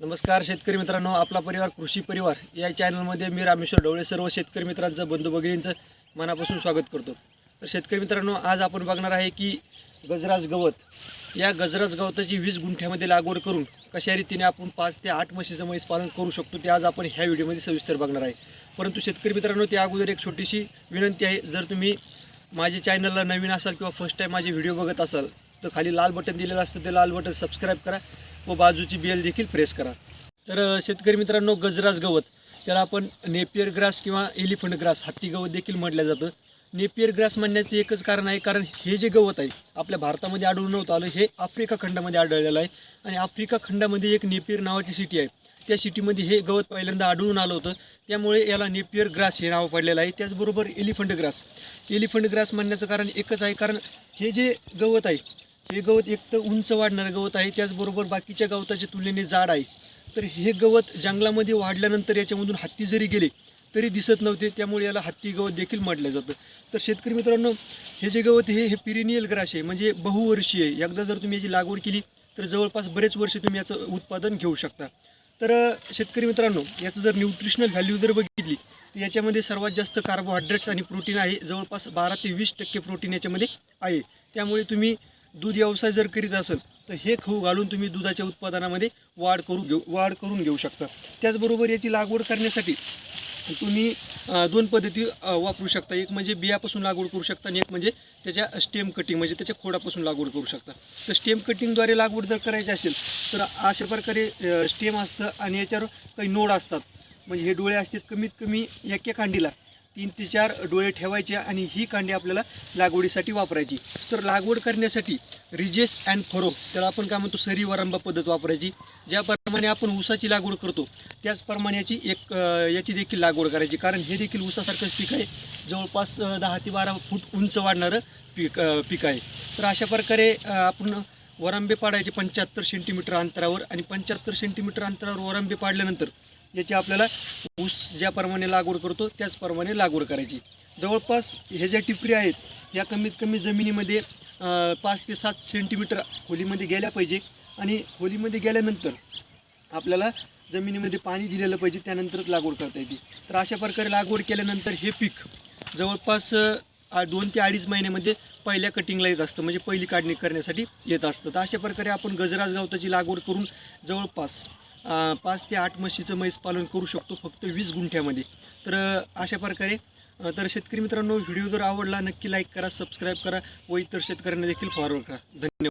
नमस्कार शेतकरी मित्रांनो आपला परिवार कृषी परिवार या चॅनलमध्ये मी रामेश्वर ढवळे सर्व शेतकरी मित्रांचं बंधू भगिनींचं मनापासून स्वागत करतो. तर शेतकरी मित्रांनो आज आपण बघणार आहे की गजराज गवत या गजराज गवताची वीस गुंठ्यामध्ये लागवड करून कशा रीतीने आपण पाच ते आठ म्हशीचं म्हैस पालन करू शकतो ते आज आपण ह्या व्हिडिओमध्ये सविस्तर बघणार आहे. परंतु शेतकरी मित्रांनो त्या अगोदर एक छोटीशी विनंती आहे जर तुम्ही माझ्या चॅनलला नवीन असाल किंवा फर्स्ट टाईम माझे व्हिडिओ बघत असाल तर खाली लाल बटन दिलेलं असतं ते लाल बटन सबस्क्राईब करा. व बाजूची बेल देखील प्रेस करा. तर शेतकरी मित्रांनो गजराज गवत त्याला आपण नेपियर ग्रास किंवा एलिफंट ग्रास हत्ती गवत देखील म्हटलं जातं. नेपियर ग्रास म्हणण्याचं एकच कारण आहे कारण हे जे गवत आहे आपल्या भारतामध्ये आढळून नव्हतं आलं हे आफ्रिका खंडामध्ये आढळलेलं आहे. आणि आफ्रिका खंडामध्ये एक नेपियर नावाची सिटी आहे. त्या सिटीमध्ये हे गवत पहिल्यांदा आढळून आलं होतं. त्यामुळे याला नेपियर ग्रास हे नाव पडलेलं आहे. त्याचबरोबर एलिफंट ग्रास एलिफंट ग्रास म्हणण्याचं कारण एकच आहे कारण हे जे गवत आहे हे गवत एक तर उंच वाढणारं गवत आहे त्याचबरोबर बाकीच्या गवताच्या तुलनेने जाड आहे. तर हे गवत जंगलामध्ये वाढल्यानंतर याच्यामधून हत्ती जरी गेले तरी दिसत नव्हते त्यामुळे याला हत्ती गवत देखील म्हटलं जातं. तर शेतकरी मित्रांनो हे जे गवत हे हे पिरिनियल ग्रास आहे म्हणजे बहुवर्षीय. आहे एकदा जर तुम्ही याची लागवड केली तर जवळपास बरेच वर्ष तुम्ही याचं उत्पादन घेऊ शकता. तर शेतकरी मित्रांनो याचं जर न्यूट्रिशनल व्हॅल्यू जर बघितली तर याच्यामध्ये सर्वात जास्त कार्बोहायड्रेट्स आणि प्रोटीन आहे जवळपास बारा ते वीस टक्के प्रोटीन याच्यामध्ये आहे. त्यामुळे तुम्ही दूध व्यवसाय जर करीत असेल तर हे खाऊ घालून तुम्ही दुधाच्या उत्पादनामध्ये वाढ करू घेऊ वाढ करून घेऊ शकता. त्याचबरोबर याची लागवड करण्यासाठी तुम्ही दोन पद्धती वापरू शकता. एक म्हणजे बियापासून लागवड करू शकता आणि एक म्हणजे त्याच्या स्टेम कटिंग म्हणजे त्याच्या खोडापासून लागवड करू शकता. तर स्टेम कटिंगद्वारे लागवड जर करायची असेल तर अशा प्रकारे स्टेम असतं आणि याच्यावर काही नोड असतात. म्हणजे हे डोळे असतात कमीत कमी एका खांडीला तीन ते चार डोळे ठेवायचे आणि ही कांडी आपल्याला लागवडीसाठी वापरायची. तर लागवड करण्यासाठी रिजेस अँड फरो त्याला आपण काय म्हणतो सरी वरंबा पद्धत वापरायची ज्याप्रमाणे आपण ऊसाची लागवड करतो त्याचप्रमाणे याची एक याची देखील लागवड करायची. कारण हे देखील ऊसासारखंच पीक आहे. जवळपास दहा ते बारा फूट उंच वाढणारं पीक पीक आहे. तर अशा प्रकारे आपण वरांबे पाडायचे पंच्याहत्तर सेंटीमीटर अंतरावर आणि पंच्याहत्तर सेंटीमीटर अंतरावर वरांबे पाडल्यानंतर याची आपल्याला ऊस ज्याप्रमाणे लागवड करतो त्याचप्रमाणे लागवड करायची. जवळपास ह्या ज्या टिपरी आहेत या कमीत कमी जमिनीमध्ये पाच ते सात सेंटीमीटर खोलीमध्ये गेल्या पाहिजे आणि खोलीमध्ये गेल्यानंतर आपल्याला जमिनीमध्ये पाणी दिलेलं पाहिजे त्यानंतरच लागवड करता येते. तर अशा प्रकारे लागवड केल्यानंतर हे पीक जवळपास दोन ते अडीच महिन्यामध्ये पहिल्या कटिंगला येत असतं म्हणजे पहिली काढणी करण्यासाठी येत असतं. तर अशा प्रकारे आपण गजराज गवताची लागवड करून जवळपास पाच ते आठ म्हशीचं म्हैस पालन करू शकतो फक्त वीस गुंठ्यामध्ये. तर अशा प्रकारे तर शेतकरी मित्रांनो व्हिडिओ जर आवडला नक्की लाईक करा सबस्क्राईब करा व इतर शेतकऱ्यांना देखील फॉरवर्ड करा. धन्यवाद.